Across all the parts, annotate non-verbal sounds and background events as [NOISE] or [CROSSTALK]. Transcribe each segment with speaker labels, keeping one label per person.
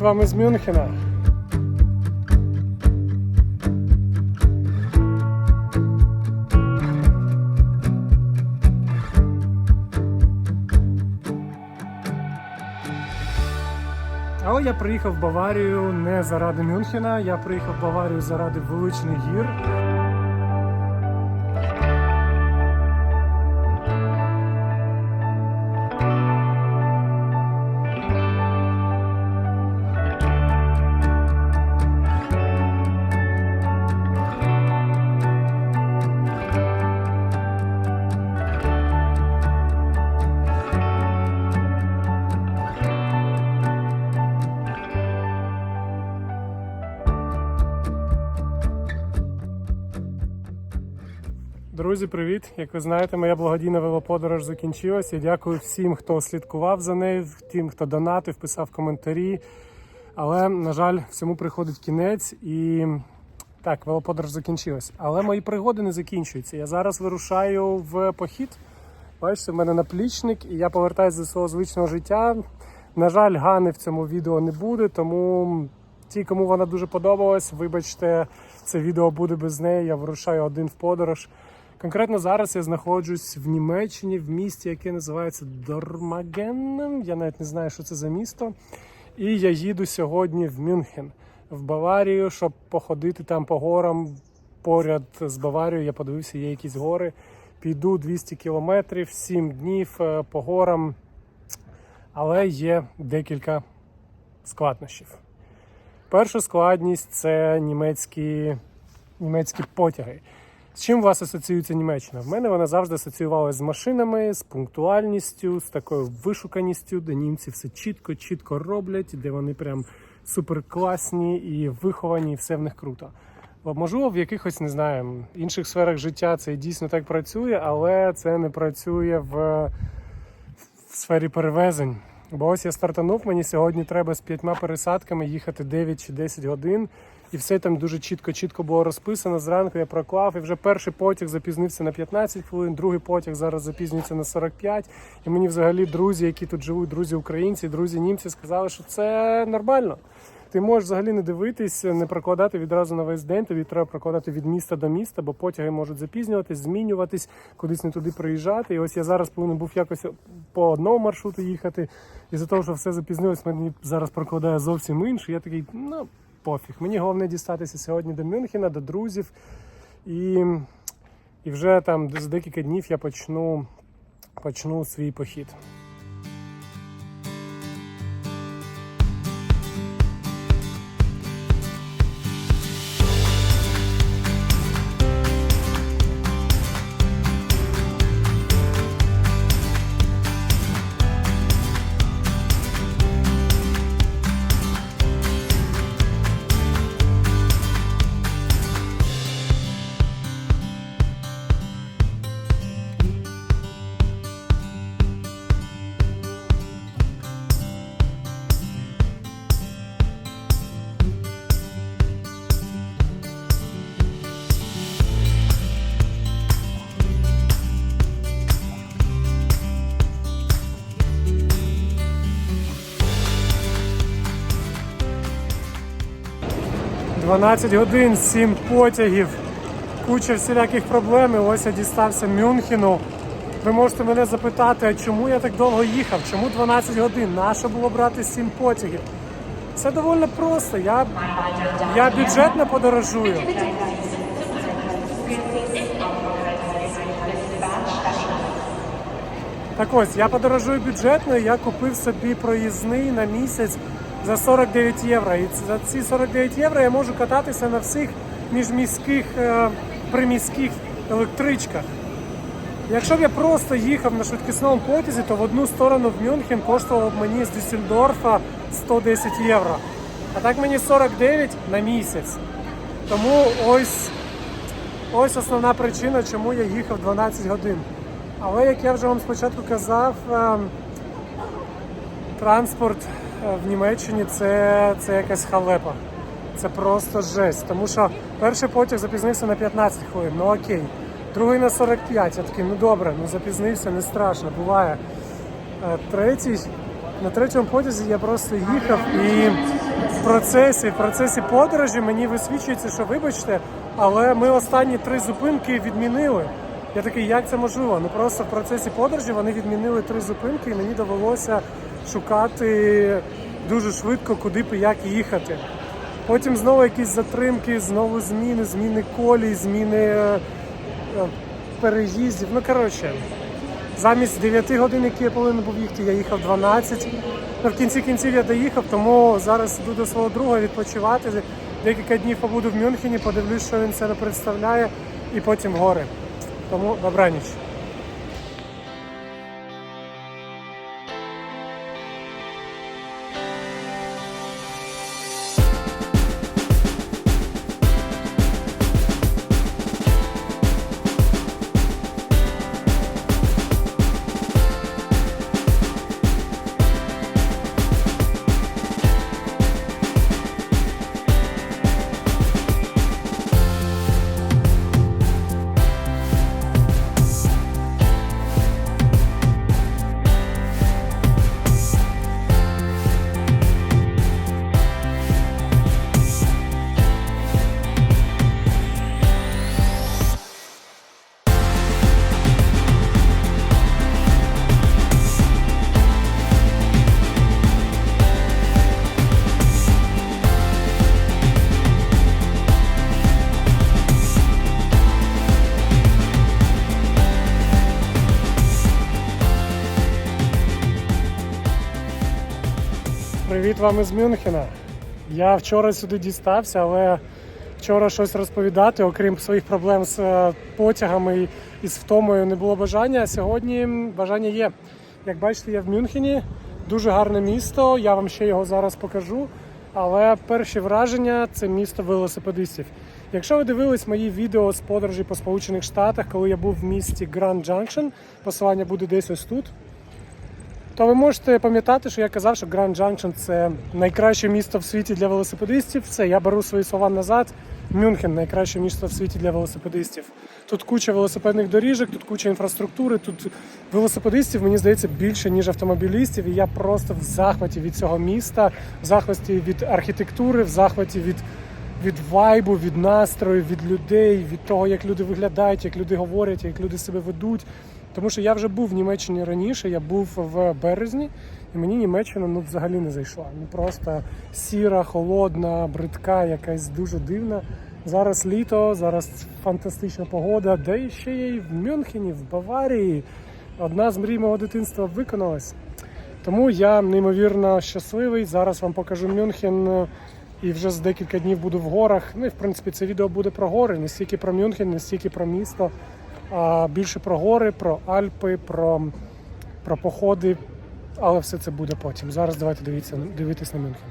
Speaker 1: Привіт вам із Мюнхена. Але я приїхав в Баварію не заради Мюнхена, я приїхав в Баварію заради величних гір. Друзі, привіт! Як ви знаєте, моя благодійна велоподорож закінчилась. Я дякую всім, хто слідкував за нею, тим, хто донатив, писав коментарі. Але, на жаль, всьому приходить кінець і так, велоподорож закінчилась. Але мої пригоди не закінчуються. Я зараз вирушаю в похід. Бачите, в мене наплічник, і я повертаюся до свого звичного життя. На жаль, Гани в цьому відео не буде, тому ті, кому вона дуже подобалась, вибачте, це відео буде без неї. Я вирушаю один в подорож. Конкретно зараз я знаходжусь в Німеччині, в місті, яке називається Дормаген. Я навіть не знаю, що це за місто. І я їду сьогодні в Мюнхен, в Баварію, щоб походити там по горам. Поряд з Баварією я подивився, є якісь гори. Піду 200 кілометрів, 7 днів е, по горам. Але є декілька складнощів. Перша складність це німецькі, німецькі потяги. З чим у вас асоціюється Німеччина? В мене вона завжди асоціювалася з машинами, з пунктуальністю, з такою вишуканістю, де німці все чітко, чітко роблять, де вони прям суперкласні і виховані, і все в них круто. Можливо, в якихось не знаю, інших сферах життя це дійсно так працює, але це не працює в, в сфері перевезень. Бо ось я стартанув, мені сьогодні треба з п'ятьма пересадками їхати 9 чи 10 годин. І все там дуже чітко-чітко було розписано. Зранку я проклав, і вже перший потяг запізнився на 15 хвилин, другий потяг зараз запізнюється на 45. І мені взагалі друзі, які тут живуть, друзі українці, друзі німці, сказали, що це нормально. Ти можеш взагалі не дивитись, не прокладати відразу на весь день. Тобі треба прокладати від міста до міста, бо потяги можуть запізнюватись, змінюватись, кудись не туди приїжджати. І ось я зараз повинен був якось по одному маршруту їхати. І за того, що все запізнилось, мені зараз прокладає зовсім інший. Я такий, ну пофіг. Мені головне дістатися сьогодні до Мюнхена, до друзів. І, і вже там за декілька днів я почну, почну свій похід. – 12 годин, 7 потягів, куча всіляких проблем. І ось я дістався Мюнхену. Ви можете мене запитати, а чому я так довго їхав? Чому 12 годин? Нащо було брати 7 потягів? Це доволі просто. Я, я бюджетно подорожую. Так ось, я подорожую бюджетно, я купив собі проїзний на місяць за 49 євро. І за ці 49 євро я можу кататися на всіх міжміських е, приміських електричках. Якщо б я просто їхав на швидкісному потязі, то в одну сторону в Мюнхен коштувало б мені з Дюссельдорфа 110 євро. А так мені 49 на місяць. Тому ось, ось основна причина, чому я їхав 12 годин. Але як я вже вам спочатку казав, ем, транспорт в Німеччині це, це якась халепа. Це просто жесть. Тому що перший потяг запізнився на 15 хвилин, ну окей. Другий на 45. Я такий, ну добре, ну запізнився, не страшно, буває. Е, Третій На третьому потязі я просто їхав і в процесі, в процесі подорожі мені висвічується, що вибачте, але ми останні три зупинки відмінили. Я такий, як це можливо? Ну просто в процесі подорожі вони відмінили три зупинки, і мені довелося шукати дуже швидко, куди і як їхати. Потім знову якісь затримки, знову зміни, зміни колій, зміни е, е, переїздів. Ну коротше, замість 9 годин, які я повинен був їхати, я їхав 12. Ну, в кінці кінців я доїхав, тому зараз йду до свого друга відпочивати. Декілька днів побуду в Мюнхені, подивлюсь, що він себе представляє, і потім гори. Тому добраніч. Привіт вам із Мюнхена. Я вчора сюди дістався, але вчора щось розповідати, окрім своїх проблем з е, потягами і- з втомою, не було бажання. Сьогодні бажання є. Як бачите, я в Мюнхені. Дуже гарне місто. Я вам ще його зараз покажу. Але перші враження це місто велосипедистів. Якщо ви дивились мої відео з подорожі по Сполучених Штатах, коли я був в місті Grand Junction, посилання буде десь ось тут то ви можете пам'ятати, що я казав, що Grand Junction це найкраще місто в світі для велосипедистів. Це я беру свої слова назад. Мюнхен найкраще місто в світі для велосипедистів. Тут куча велосипедних доріжок, тут куча інфраструктури. Тут велосипедистів, мені здається, більше ніж автомобілістів. І я просто в захваті від цього міста, в захваті від архітектури, в захваті від. Від вайбу, від настрою, від людей, від того, як люди виглядають, як люди говорять, як люди себе ведуть. Тому що я вже був в Німеччині раніше, я був в березні, і мені Німеччина ну, взагалі не зайшла. Ну просто сіра, холодна, бридка, якась дуже дивна. Зараз літо, зараз фантастична погода, де ще є і в Мюнхені, в Баварії. Одна з мрій мого дитинства виконалась. Тому я неймовірно щасливий. Зараз вам покажу Мюнхен і вже за декілька днів буду в горах. Ну і в принципі це відео буде про гори, не стільки про Мюнхен, не стільки про місто, а більше про гори, про Альпи, про, про походи. Але все це буде потім. Зараз давайте дивіться, дивитись на Мюнхен.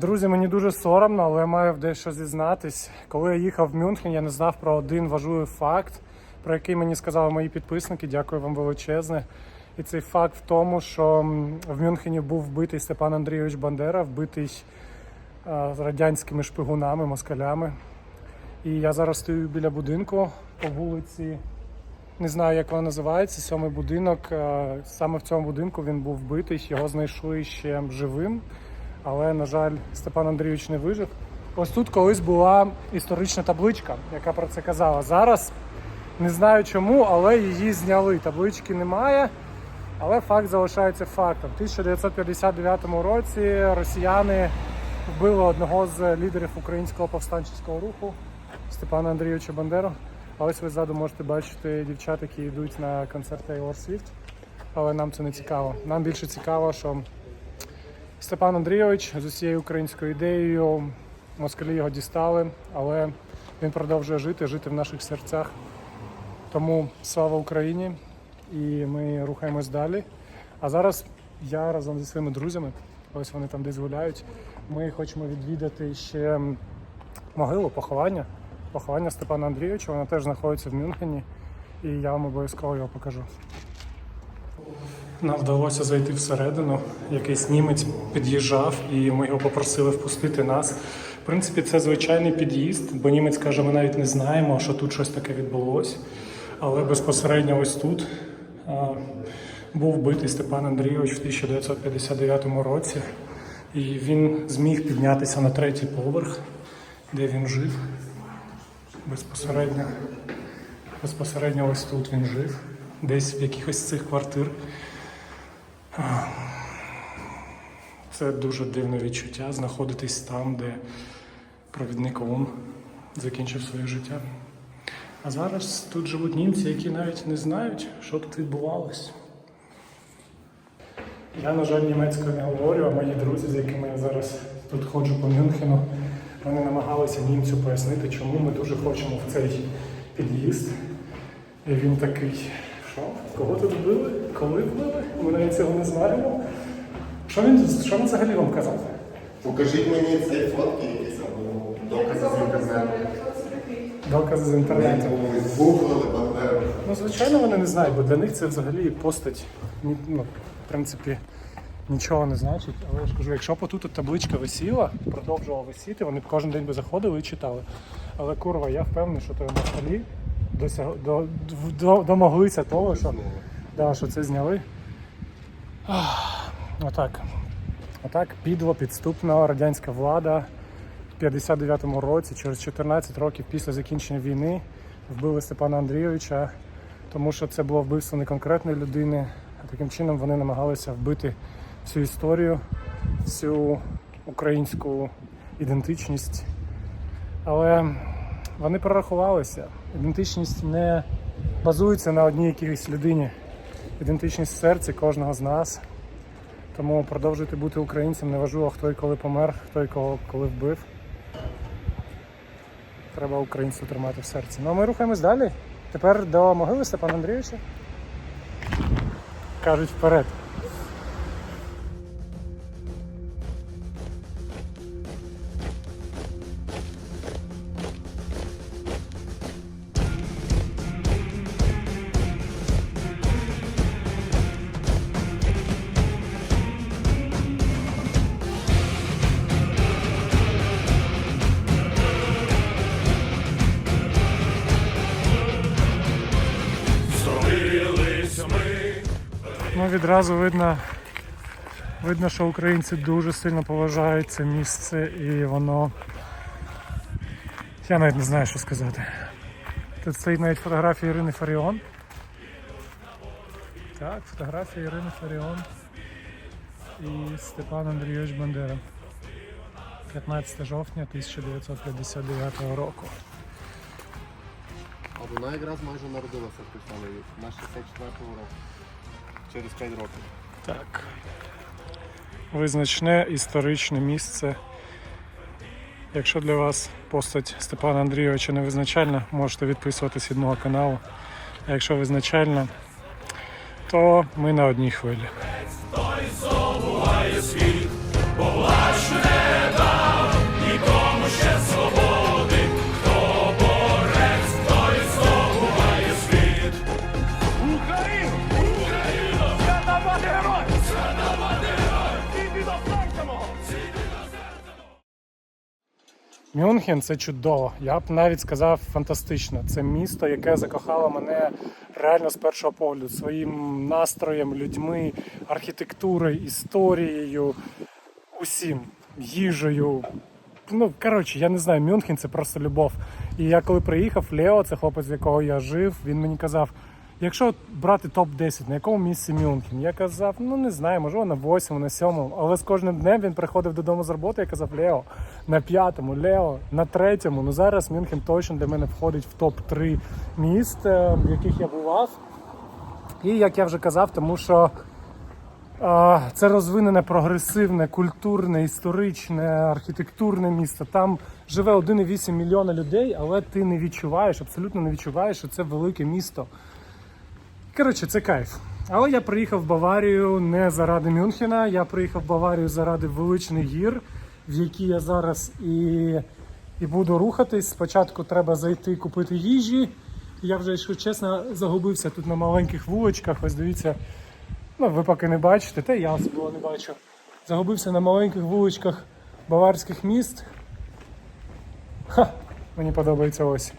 Speaker 1: Друзі, мені дуже соромно, але я маю дещо зізнатись. Коли я їхав в Мюнхен, я не знав про один важливий факт, про який мені сказали мої підписники. Дякую вам величезне. І цей факт в тому, що в Мюнхені був вбитий Степан Андрійович Бандера, вбитий радянськими шпигунами, москалями. І я зараз стою біля будинку по вулиці. Не знаю, як вона називається, сьомий будинок. Саме в цьому будинку він був вбитий, його знайшли ще живим, але, на жаль, Степан Андрійович не вижив. Ось тут колись була історична табличка, яка про це казала. Зараз не знаю чому, але її зняли. Таблички немає, але факт залишається фактом. У 1959 році росіяни вбили одного з лідерів українського повстанчого руху Степана Андрійовича Бандеру. А ось ви ззаду можете бачити дівчат, які йдуть на концерт Taylor Swift. Але нам це не цікаво. Нам більше цікаво, що Степан Андрійович з усією українською ідеєю, москалі його дістали, але він продовжує жити, жити в наших серцях. Тому слава Україні! І ми рухаємось далі. А зараз я разом зі своїми друзями, ось вони там десь гуляють. Ми хочемо відвідати ще могилу, поховання. Поховання Степана Андрійовича, воно теж знаходиться в Мюнхені, і я вам обов'язково його покажу. Нам вдалося зайти всередину. Якийсь німець під'їжджав, і ми його попросили впустити нас. В принципі, це звичайний під'їзд, бо німець каже, ми навіть не знаємо, що тут щось таке відбулося. Але безпосередньо ось тут а, був вбитий Степан Андрійович в 1959 році. І він зміг піднятися на третій поверх, де він жив. Безпосередньо, безпосередньо ось тут він жив, десь в якихось цих квартир. Це дуже дивне відчуття знаходитись там, де провідник ОУН закінчив своє життя. А зараз тут живуть німці, які навіть не знають, що тут відбувалось. Я, на жаль, німецькою не говорю, а мої друзі, з якими я зараз тут ходжу по Мюнхену, вони намагалися німцю пояснити, чому ми дуже хочемо в цей під'їзд. І він такий, що? Кого тут вбили? Коли вбили? Ми навіть цього не знаємо. Що він, що він взагалі вам казав?
Speaker 2: Покажіть мені цей фотки якісь або докази з інтернету.
Speaker 1: Докази з інтернету.
Speaker 2: Ми згуглили Бандеру.
Speaker 1: Ну, звичайно, вони не знають, бо для них це взагалі постать, ну, в принципі, нічого не значить. Але я ж кажу, якщо б отут табличка висіла, продовжувала висіти, вони б кожен день би заходили і читали. Але курва, я впевнений, що той москалі досяг... до... До... домоглися того, що, да, що це зняли. Отак. Отак підло, підступно радянська влада в 59-му році, через 14 років після закінчення війни, вбили Степана Андрійовича, тому що це було вбивство не конкретної людини, а таким чином вони намагалися вбити всю історію, всю українську ідентичність. Але вони прорахувалися. Ідентичність не базується на одній якійсь людині. Ідентичність в серці кожного з нас. Тому продовжуйте бути українцем, неважливо, хто і коли помер, хто і кого коли вбив. Треба українців тримати в серці. Ну а ми рухаємось далі. Тепер до могили Степана Андрійовича. Кажуть вперед. Відразу видно, видно, що українці дуже сильно поважають це місце і воно. Я навіть не знаю, що сказати. Тут стоїть навіть фотографія Ірини Фаріон. Так, фотографія Ірини Фаріон і Степан Андрійович Бандера. 15 жовтня 1959 року.
Speaker 2: А вона якраз майже народилася в вік, на 64-му року. Через 5 років.
Speaker 1: Так. Визначне історичне місце. Якщо для вас постать Степана Андрійовича не визначальна, можете відписуватись від мого каналу. А якщо визначальна, то ми на одній хвилі. Мюнхен це чудово. Я б навіть сказав фантастично. Це місто, яке закохало мене реально з першого погляду своїм настроєм, людьми, архітектурою, історією, усім, їжею. Ну, коротше, я не знаю, Мюнхен це просто любов. І я коли приїхав, Лео, це хлопець, з якого я жив, він мені казав. Якщо брати топ-10, на якому місці Мюнхен? Я казав, ну не знаю, можливо на восьмому, на сьомому. Але з кожним днем він приходив додому з роботи і казав Лео, на п'ятому, Лео, на третьому. Ну зараз Мюнхен точно для мене входить в топ-3 міст, е, в яких я бував. І як я вже казав, тому що а, Це розвинене, прогресивне, культурне, історичне, архітектурне місто. Там живе 1,8 мільйона людей, але ти не відчуваєш, абсолютно не відчуваєш, що це велике місто. Коротше, це кайф. Але я приїхав в Баварію не заради Мюнхена, я приїхав в Баварію заради величних гір, в які я зараз і, і буду рухатись. Спочатку треба зайти купити їжі. Я вже, якщо чесно, загубився тут на маленьких вуличках. Ось дивіться, Ну, ви поки не бачите, та я особливо не бачу. Загубився на маленьких вуличках баварських міст. Ха! Мені подобається ось.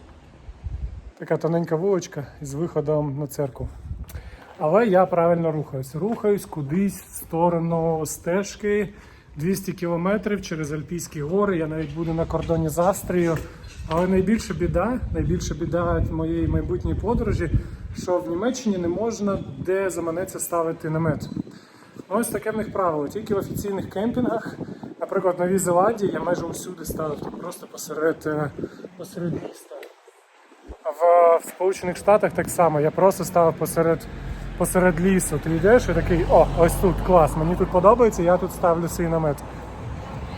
Speaker 1: Така тоненька вуличка з виходом на церкву. Але я правильно рухаюсь. Рухаюсь кудись в сторону стежки 200 кілометрів через Альпійські гори. Я навіть буду на кордоні з Австрією. Але найбільша біда, найбільша біда моєї майбутньої подорожі, що в Німеччині не можна де заманеться ставити намет. Ось таке в них правило. Тільки в офіційних кемпінгах, наприклад, на Новій Зеландії я майже усюди ставив тут просто посеред, е, посеред міста. В, в Сполучених Штатах так само. Я просто ставив посеред, посеред лісу. Ти йдеш і такий, о, ось тут клас, мені тут подобається, я тут ставлю свій намет.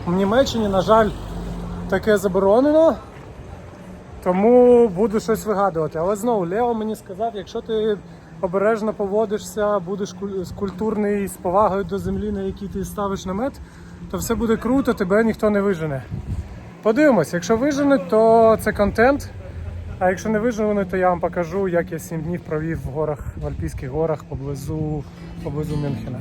Speaker 1: В Німеччині, на жаль, таке заборонено. Тому буду щось вигадувати. Але знову Лео мені сказав, якщо ти обережно поводишся, будеш культурний з повагою до землі, на якій ти ставиш намет, то все буде круто, тебе ніхто не вижене. Подивимось, якщо виженуть, то це контент. А якщо не виживаний, то я вам покажу, як я 7 днів провів в горах, в Альпійських горах поблизу, поблизу Мюнхена.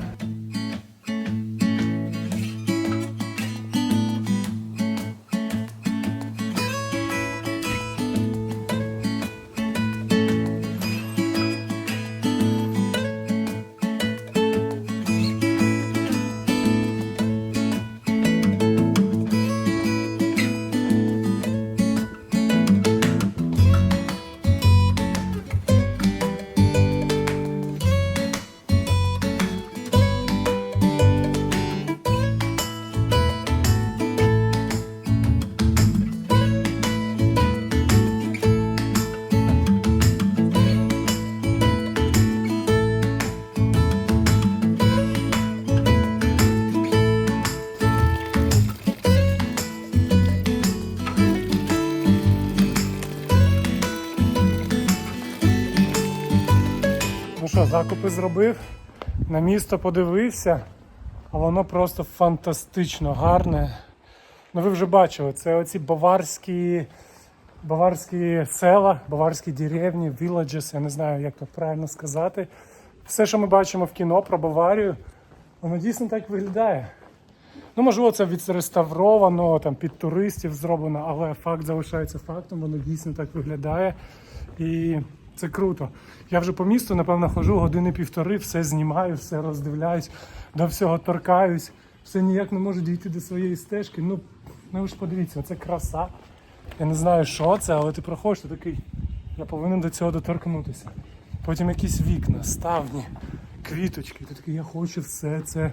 Speaker 1: Закупи зробив, на місто подивився, а воно просто фантастично гарне. Ну ви вже бачили, це оці баварські, баварські села, баварські деревні, villages, я не знаю, як то правильно сказати. Все, що ми бачимо в кіно про Баварію, воно дійсно так виглядає. Ну, можливо, це відреставровано, там під туристів зроблено, але факт залишається фактом, воно дійсно так виглядає. І це круто. Я вже по місту, напевно, хожу години півтори, все знімаю, все роздивляюсь, до всього торкаюсь, все ніяк не можу дійти до своєї стежки. Ну, ну ж подивіться, це краса. Я не знаю, що це, але ти проходиш, ти такий, я повинен до цього доторкнутися. Потім якісь вікна, ставні, квіточки. Ти такий, я хочу все це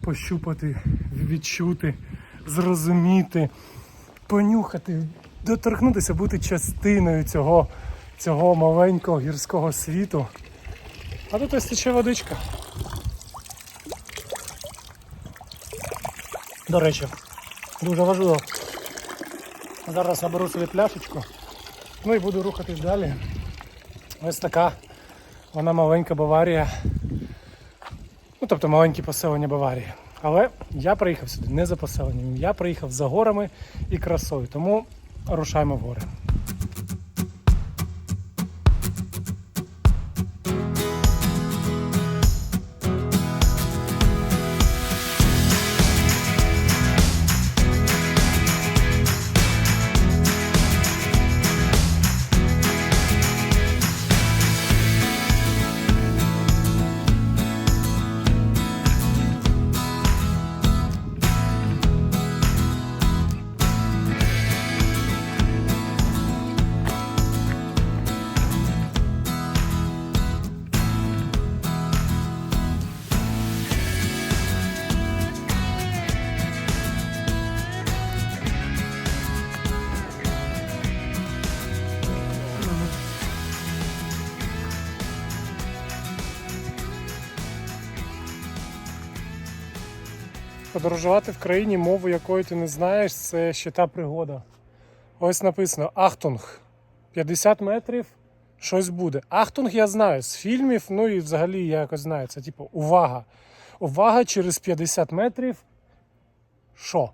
Speaker 1: пощупати, відчути, зрозуміти, понюхати, доторкнутися, бути частиною цього, цього маленького гірського світу. А тут ось тече водичка. До речі, дуже важливо. Зараз наберу собі пляшечку. Ну і буду рухатись далі. Ось така вона маленька Баварія. Ну, тобто маленькі поселення Баварії. Але я приїхав сюди не за поселенням, я приїхав за горами і красою. Тому рушаємо в гори. Подорожувати в країні, мову якої ти не знаєш, це ще та пригода. Ось написано Ахтунг. 50 метрів, щось буде. Ахтунг я знаю з фільмів, ну і взагалі я якось знаю. Це типу увага. Увага через 50 метрів. Що?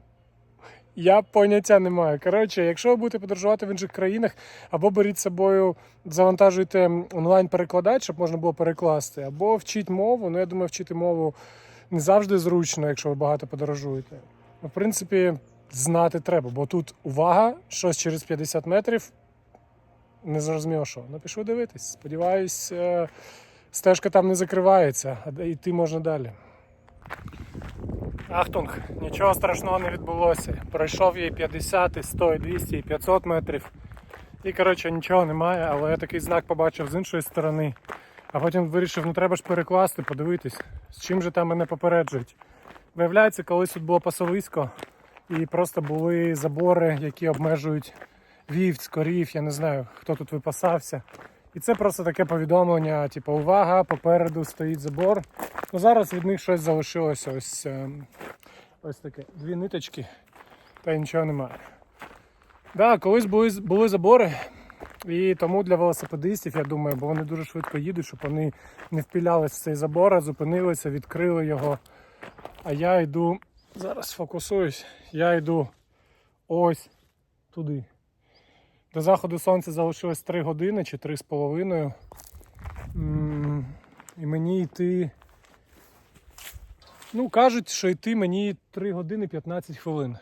Speaker 1: Я поняття не маю. Коротше, якщо ви будете подорожувати в інших країнах, або беріть з собою, завантажуйте онлайн-перекладач, щоб можна було перекласти, або вчіть мову. Ну, я думаю, вчити мову не завжди зручно, якщо ви багато подорожуєте. Ну, в принципі, знати треба, бо тут увага, щось через 50 метрів. Не зрозуміло що. Ну, пішов дивитись. Сподіваюсь, е, стежка там не закривається, а йти можна далі. Ахтунг, нічого страшного не відбулося. Пройшов їй 50, і 100, і 200, і 500 метрів. І коротше нічого немає, але я такий знак побачив з іншої сторони. А потім вирішив, ну треба ж перекласти, подивитись, з чим же там мене попереджують. Виявляється, колись тут було пасовисько, і просто були забори, які обмежують вівць, корів, я не знаю, хто тут випасався. І це просто таке повідомлення, типу, увага, попереду стоїть забор. Ну зараз від них щось залишилося. Ось, ем, ось таке. Дві ниточки, та нічого немає. Да, колись були, були забори, і тому для велосипедистів, я думаю, бо вони дуже швидко їдуть, щоб вони не впілялись в цей забор, а зупинилися, відкрили його. А я йду, зараз фокусуюсь, я йду ось туди. До заходу сонця залишилось 3 години чи 3,5. М, І мені йти. Ну, кажуть, що йти мені 3 години 15 хвилин.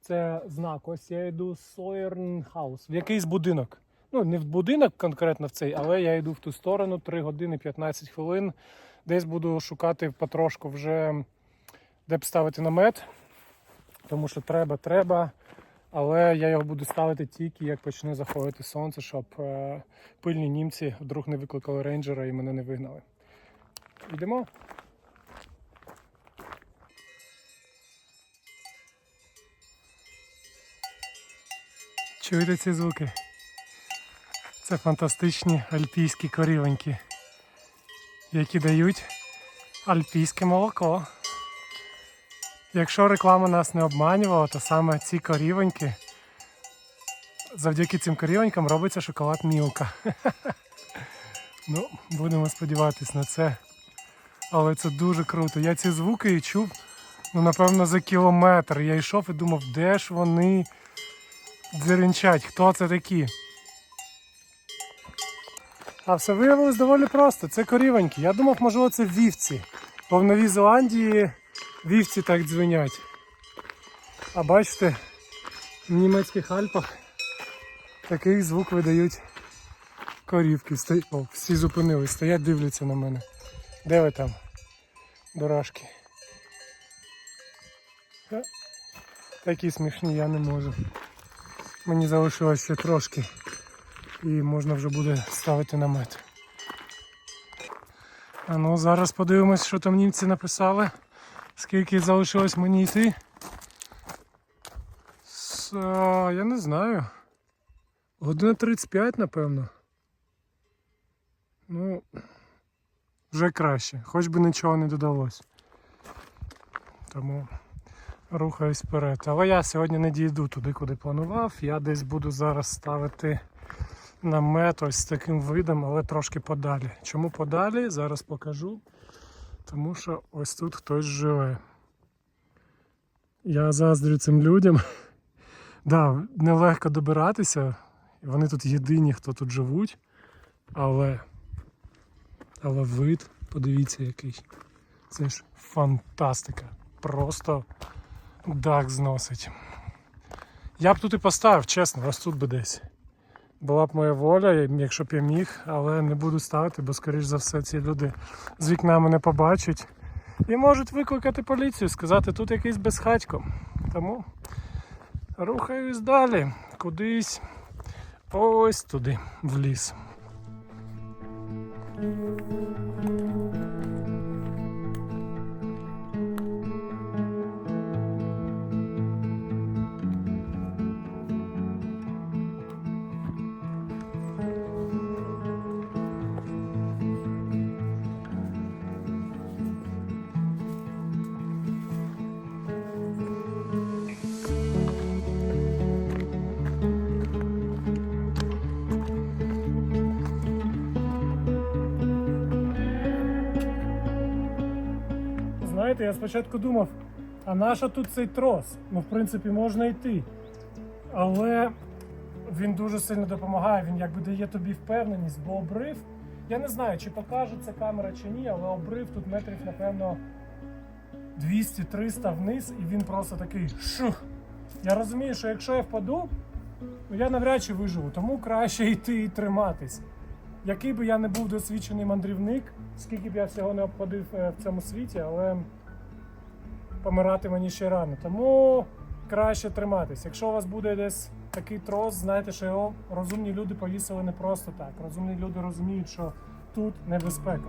Speaker 1: Це знак. Ось я йду Sawyer House, в якийсь будинок. Ну, не в будинок конкретно в цей, але я йду в ту сторону 3 години 15 хвилин. Десь буду шукати потрошку вже, де б ставити намет. Тому що треба, треба. Але я його буду ставити тільки як почне заходити сонце, щоб е, пильні німці вдруг не викликали рейнджера і мене не вигнали. Йдемо. Чуєте ці звуки? Це фантастичні альпійські корівоньки, які дають альпійське молоко. Якщо реклама нас не обманювала, то саме ці корівоньки, завдяки цим корівонькам робиться шоколад Мілка. [LAUGHS] Ну, будемо сподіватись на це. Але це дуже круто. Я ці звуки чув, ну, напевно, за кілометр. Я йшов і думав, де ж вони дзеренчать, хто це такі. А все виявилось доволі просто. Це корівоньки. Я думав, можливо, це вівці. Бо в Новій Зеландії вівці так дзвенять. А бачите, в німецьких Альпах такий звук видають корівки. О, всі зупинились, стоять, дивляться на мене. Де ви там? Дурашки. Такі смішні я не можу. Мені залишилось ще трошки. І можна вже буде ставити намет. А ну зараз подивимось, що там німці написали. Скільки залишилось мені йти? С, а, я не знаю. Година 35, напевно. Ну, вже краще, хоч би нічого не додалось. Тому рухаюсь вперед. Але я сьогодні не дійду туди, куди планував. Я десь буду зараз ставити намет ось з таким видом, але трошки подалі. Чому подалі? Зараз покажу. Тому що ось тут хтось живе. Я заздрю цим людям. [LAUGHS] Да, нелегко добиратися. Вони тут єдині, хто тут живуть. Але. Але вид, подивіться який. Це ж фантастика. Просто дах зносить. Я б тут і поставив, чесно, ось тут би десь. Була б моя воля, якщо б я міг, але не буду ставити, бо, скоріш за все, ці люди з вікна мене побачать і можуть викликати поліцію, сказати, тут якийсь безхатько. Тому рухаюсь далі, кудись ось туди, в ліс. Я спочатку думав, а нащо тут цей трос? Ну, в принципі, можна йти. Але він дуже сильно допомагає, він якби дає тобі впевненість, бо обрив. Я не знаю, чи покаже це камера чи ні, але обрив тут метрів, напевно, 200-300 вниз, і він просто такий шух. Я розумію, що якщо я впаду, ну я навряд чи виживу, тому краще йти і триматись. Який би я не був досвідчений мандрівник, скільки б я всього не обходив е, в цьому світі, але помирати мені ще рано. Тому краще триматись. Якщо у вас буде десь такий трос, знайте, що його розумні люди повісили не просто так. Розумні люди розуміють, що тут небезпека.